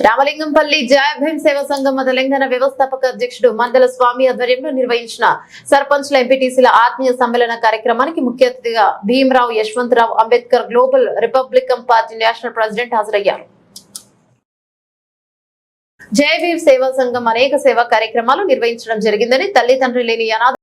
రామలింగంపల్లి జయభీమ్ సేవా సంఘం తెలంగాణ వ్యవస్థాపక అధ్యక్షుడు మందల స్వామి ఆధ్వర్యంలో నిర్వహించిన సర్పంచ్ల ఎంపీటీసీల ఆత్మీయ సమ్మేళన కార్యక్రమానికి ముఖ్య అతిథిగా Bhimrao Yashwantrao Ambedkar global republican party national president హాజరయ్యారు. జయవీర్ సేవా సంఘం అనేక సేవా కార్యక్రమాలు నిర్వహించడం జరిగిందని తల్లిదండ్రి లేని అనాథ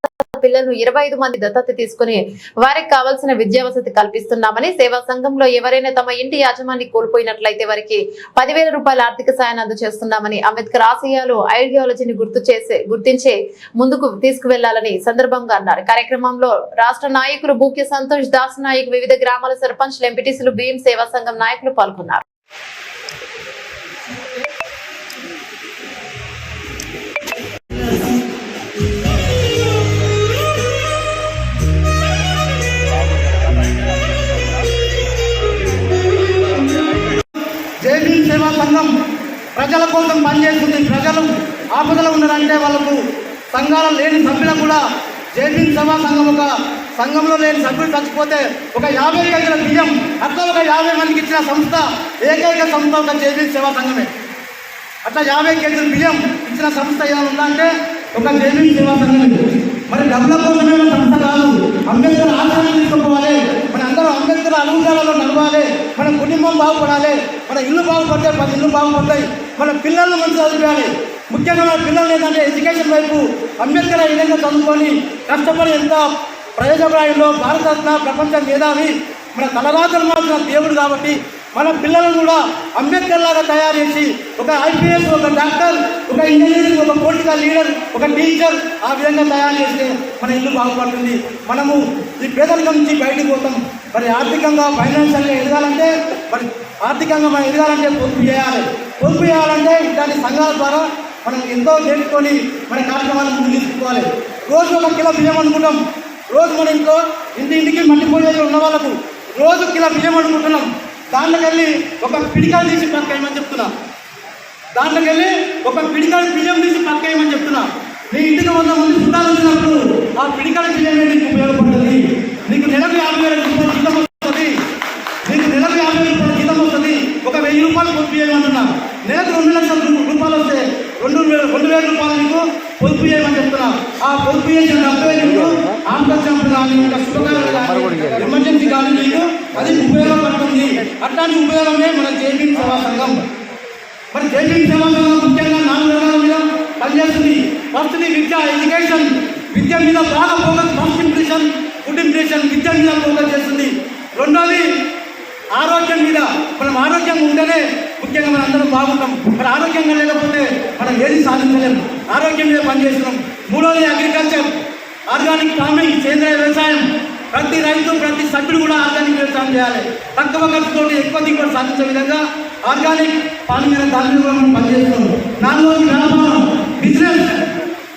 పిల్లలను ఇరవై ఐదు మంది దత్తత తీసుకుని వారికి కావాల్సిన విద్యా వసతి కల్పిస్తున్నామని సేవా సంఘంలో ఎవరైనా తమ ఇంటి యాజమాన్ని కోల్పోయినట్లయితే వారికి పదివేల రూపాయల ఆర్థిక సాయాన్ని అందజేస్తున్నామని అంబేద్కర్ ఆశయాలు ఐడియాలజీని గుర్తు చేసే గుర్తించే ముందుకు తీసుకువెళ్ళాలని సందర్భంగా అన్నారు. కార్యక్రమంలో రాష్ట్ర నాయకులు బూక్య సంతోష్ దాస్ నాయక్ వివిధ గ్రామాల సర్పంచ్లు ఎంపీటీసీలు భీమ్ సేవా సంఘం నాయకులు పాల్గొన్నారు. సంఘం ప్రజల కోసం పనిచేస్తుంది. ప్రజలు ఆపదలో ఉన్నారంటే వాళ్ళకు సంఘాలు లేని సభ్యులకు కూడా జేబీ సేవా సంఘం ఒక సంఘంలో లేని సభ్యులు చచ్చిపోతే ఒక యాభై కేజీల బియ్యం అట్లా ఒక యాభై మందికి ఇచ్చిన సంస్థ ఏకైక సంస్థ ఒక జేబీ సేవా సంఘమే. అట్లా యాభై కేజీల బియ్యం ఇచ్చిన సంస్థ ఏమైనా ఉందంటే ఒక జేబీ సేవా సంఘమే. మరి డబ్బుల కోసమే సంస్థ కాదు. అంబేద్కర్ ఆశయాన్ని తీసుకోవాలి మన అందరం అంబేద్కర్ అనుభవాలలో నడవాలి. మన కుటుంబం బాగుపడాలి. మన ఇల్లు బాగుపడతాయి మన ఇల్లు బాగుపడతాయి. మన పిల్లలను మంచి చదివాలి ముఖ్యంగా మన పిల్లలు ఏంటంటే ఎడ్యుకేషన్ వైపు అంబేద్కర్ ఈ విధంగా చదువుకొని కష్టపడి ఎంత ప్రయోజనప్రాయంలో భారతరత్న ప్రపంచ మేధావి మన తలరాత్రులు మాత్రం దేవుడు కాబట్టి మన పిల్లలను కూడా అంబేద్కర్ లాగా తయారు చేసి ఒక ఐపీఎస్ ఒక డాక్టర్ ఒక ఇంజనీరింగ్ ఒక పొలిటికల్ లీడర్ ఒక టీచర్ ఆ విధంగా తయారు చేస్తే మన ఇల్లు బాగుపడుతుంది. మనము ఈ పేదరికం నుంచి బయటకు పోతాం. మరి ఆర్థికంగా ఫైనాన్షియల్గా ఎదగాలంటే మరి ఆర్థికంగా మనం ఎదగాలంటే పొదుపు చేయాలి. పొదుపు చేయాలంటే ఇట్లాంటి సంఘాల ద్వారా మనం ఎంతో నేర్చుకొని మన కార్యక్రమాలను ముందు తీసుకోవాలి రోజు ఒక కిలో బియ్యం అనుకుంటాం రోజు మన ఇంట్లో ఇంటి ఇంటికి మట్టిపోయేది ఉన్న వాళ్ళకు రోజు కిలో బియ్యం అనుకుంటున్నాం దాంట్లోకి వెళ్ళి ఒక పిడికాలు తీసి పక్కేయమని చెప్తున్నా. దాంట్లోకి వెళ్ళి ఒక పిడికాలు బియ్యం తీసి పక్కేయమని చెప్తున్నా. నీ ఇంటికి వంద మంది చుట్టాలు వచ్చినప్పుడు ఆ పిడికాల బియ్యం నీకు ఉపయోగపడుతుంది. నీకు నెలకు యాభై వేల రూపాయలు జీతం వస్తుంది నీకు నెలకు యాభై వేల రూపాయలు జీతం వస్తుంది ఒక వెయ్యి రూపాయలు పొదుపు చేయమంటున్నా నెలకు రెండు లక్షల రూ- రూపాయలు వస్తే రెండు వేల రెండు వేల రూపాయలు నీకు పొదుపు చేయమని చెప్తున్నా. ఆ పొదుపు చేసిన డెబ్బై నీకు ఆంధ్రచంపు కానీ ఇంకా శుభకార్యాలు కానీ ఎమర్జెన్సీ కానీ నీకు అది ఉపయోగపడుతుంది అట్లాంటి ఉపయోగమే మన జేబీ సేవా సంఘం. మరి జేబీ సేవా సంఘం ముఖ్యంగా నాలుగు రంగాల మీద పనిచేస్తుంది. ఫస్ట్ విద్య ఎడ్యుకేషన్. విద్య మీద బాగా focus first impression food impression విద్య మీద ఫోకస్ చేస్తుంది. రెండోది ఆరోగ్యం మీద. మనం ఆరోగ్యంగా ఉంటేనే ముఖ్యంగా మనం అందరం బాగుంటాం. మరి ఆరోగ్యంగా లేకపోతే మనం ఏది సాధించలేము. ఆరోగ్యం మీద పనిచేస్తున్నాం. మూడోది అగ్రికల్చర్ ఆర్గానిక్ ఫార్మింగ్ సేంద్రియ వ్యవసాయం. ప్రతి రైతు ప్రతి సభ్యుడు కూడా ఆర్గానిక్ వ్యవసాయం చేయాలి. తక్కువ ఖర్చుతో ఎక్కువ దిగుబడి సాధించే విధంగా ఆర్గానిక్ ఫార్మింగ్ అనే దాని మీద మనం పనిచేస్తున్నాం. నాలుగోది వ్యాపారం. బిజినెస్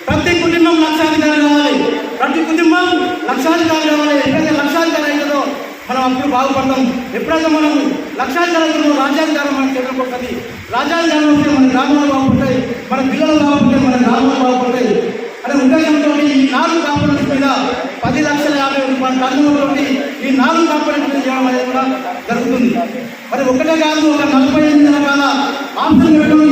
ప్రతి కుటుంబం లక్షాధికారి కావాలి. ప్రతి కుటుంబం లక్షాధికారి కావాలి. ఎప్పుడైతే లక్షాధికారి అవుతుందో మనం అప్పుడు బాగుపడతాం. ఎప్పుడైతే మనం లక్షాధికారి అవుతుందో రాజ్యాధికారం మన చేతులకు ఉంటే రాజ్యాధికారం మన గ్రామాలు బాగుంటాయి మన పిల్లలు బాగుపడతాయి మన గ్రామాలు బాగుంటాయి అనే ఉద్దేశంతో ఈ నాలుగు కాంపోనెంట్స్ మీద పది లక్షల యాభై రూపాయల టన్నులతో ఈ నాలుగు కాంపోనెంట్స్ మీద చేయడం అనేది కూడా జరుగుతుంది. మరి ఒకటే కాదు ఒక నలభై ఎనిమిది రకాల ఆప్షన్ పెట్టడం